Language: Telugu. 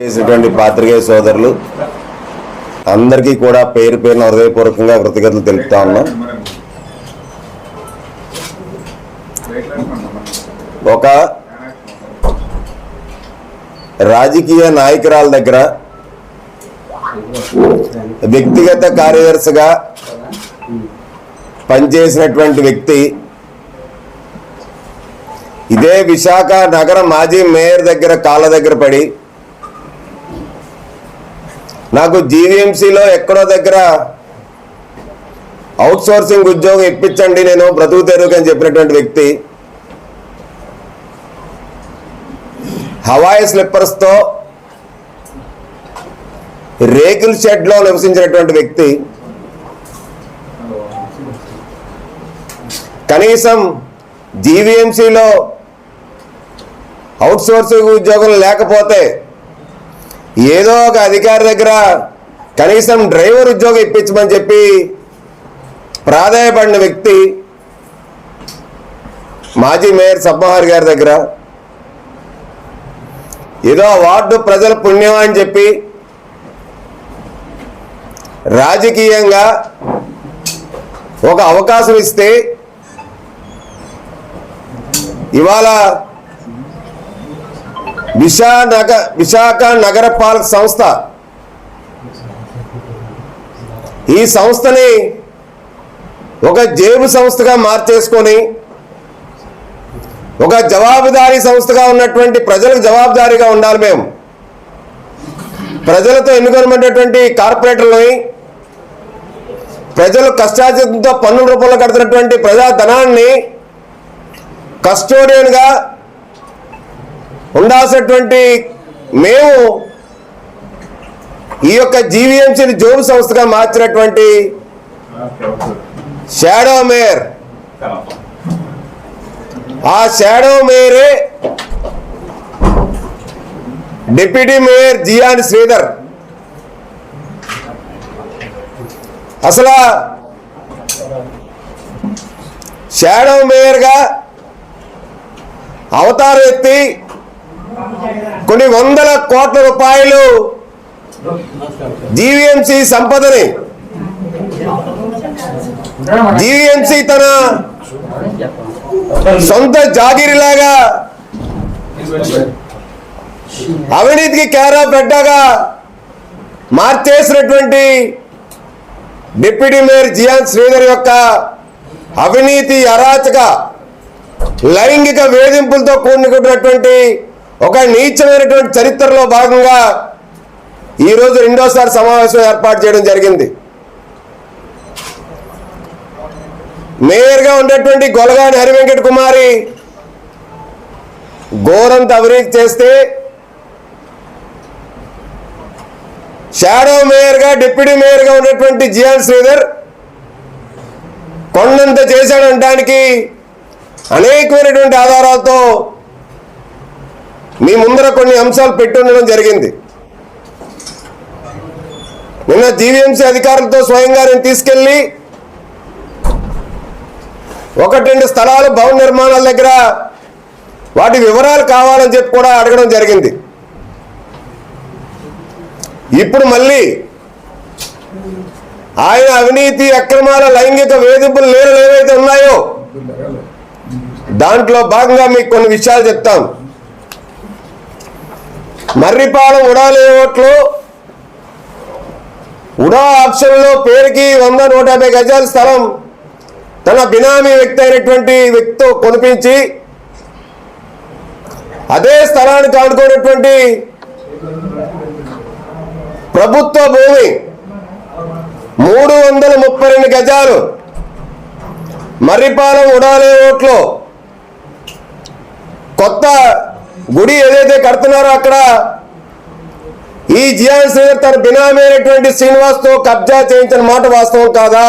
చేసినటువంటి పాత్రికేయ సోదరులు అందరికీ కూడా పేరు పేరున హృదయపూర్వకంగా కృతజ్ఞతలు తెలుపుతా ఉన్నాం. ఒక రాజకీయ నాయకురాల దగ్గర వ్యక్తిగత కార్యదర్శిగా పనిచేసినటువంటి వ్యక్తి ఇదే విశాఖ నగర మాజీ మేయర్ దగ్గర కాళ్ళ దగ్గర పడి నాకు జీవీఎంసీలో ఎక్కడో దగ్గర అవుట్సోర్సింగ్ ఉద్యోగం ఇప్పించండి నేను బ్రతుకు తెరుగు అని చెప్పినటువంటి వ్యక్తి. హవాయి స్లిప్పర్స్తో రేకుల షెడ్లో నివసించినటువంటి వ్యక్తి. కనీసం జీవీఎంసీలో అవుట్సోర్సింగ్ ఉద్యోగం లేకపోతే ఏదో ఒక అధికారి దగ్గర కనీసం డ్రైవర్ ఉద్యోగం ఇప్పించమని చెప్పి ప్రాధాయపడిన వ్యక్తి మాజీ మేయర్ సబ్బహార్ గారి దగ్గర ఏదో వార్డు ప్రజల పుణ్యం అని చెప్పి రాజకీయంగా ఒక అవకాశం ఇస్తే ఇవాళ విశా నగ విశాఖ నగరపాలక సంస్థ. ఈ సంస్థని ఒక జేబు సంస్థగా మార్చేసుకొని ఒక జవాబుదారీ సంస్థగా ఉన్నటువంటి ప్రజలకు జవాబుదారీగా ఉండాలి మేము. ప్రజలతో ఎన్నుకొనబడినటువంటి కార్పొరేటర్లని ప్రజలు కష్టార్జితంతో పన్నుల రూపంలో కడుతున్నటువంటి ప్రజాధనాన్ని కస్టోడియన్గా ఉండాల్సినటువంటి మేము ఈ యొక్క జీవీఎంసీని జోబు సంస్థగా మార్చినటువంటి షాడో మేయర్. ఆ షాడో మేయరే డిప్యూటీ మేయర్ జియాన్ శ్రీధర్. అసలు షాడో మేయర్గా అవతారం ఎత్తి కొన్ని వందల కోట్ల రూపాయలు జీవీఎంసీ సంపదని. జీవీఎంసీ తన సొంత జాగిరిలాగా అవినీతికి కేరా పెట్టగా మార్చేసినటువంటి డిప్యూటీ మేయర్ జియాన్ శ్రీధర్ యొక్క అవినీతి అరాచక లైంగిక వేధింపులతో కూడుకున్నటువంటి ఒక నీచమైనటువంటి చరిత్రలో భాగంగా ఈరోజు రెండోసారి సమావేశం ఏర్పాటు చేయడం జరిగింది. మేయర్గా ఉన్నటువంటి గొలగాని హరివెంకట కుమారి ఘోరంత అవినీతి చేస్తే షాడో మేయర్గా డిప్యూటీ మేయర్గా ఉన్నటువంటి జియాన్ శ్రీధర్ కొండంత చేశాడనడానికి అనేకమైనటువంటి ఆధారాలతో మీ ముందర కొన్ని అంశాలు పెట్టుండడం జరిగింది. నిన్న జీవీఎంసీ అధికారులతో స్వయంగా నేను తీసుకెళ్ళి ఒకటి రెండు స్థలాలు భవన నిర్మాణాల దగ్గర వాటి వివరాలు కావాలని చెప్పి కూడా అడగడం జరిగింది. ఇప్పుడు మళ్ళీ ఆయన అవినీతి అక్రమాల లైంగిక వేధింపులు నేరలు ఏవైతే ఉన్నాయో దాంట్లో భాగంగా మీకు కొన్ని విషయాలు చెప్తాను. మర్రిపాలెం ఉడాలే ఓట్లు. ఉడా ఆప్షన్లో పేరుకి వంద నూట యాభై గజాల స్థలం. తన బినామీ వ్యక్తి అయినటువంటి వ్యక్తితో కొనిపించి అదే స్థలానికి ఆడుకున్నటువంటి ప్రభుత్వ భూమి మూడు వందల ముప్పై రెండు గజాలు. మర్రిపాలెం ఉడాలే ఓట్లో కొత్త గుడి ఏదైతే కడుతున్నారో అక్కడ ఈ జియాన్ శ్రీధర్ తన బినామీ అయినటువంటి శ్రీనివాస్తో కబ్జా చేయించిన మాట వాస్తవం కాదా?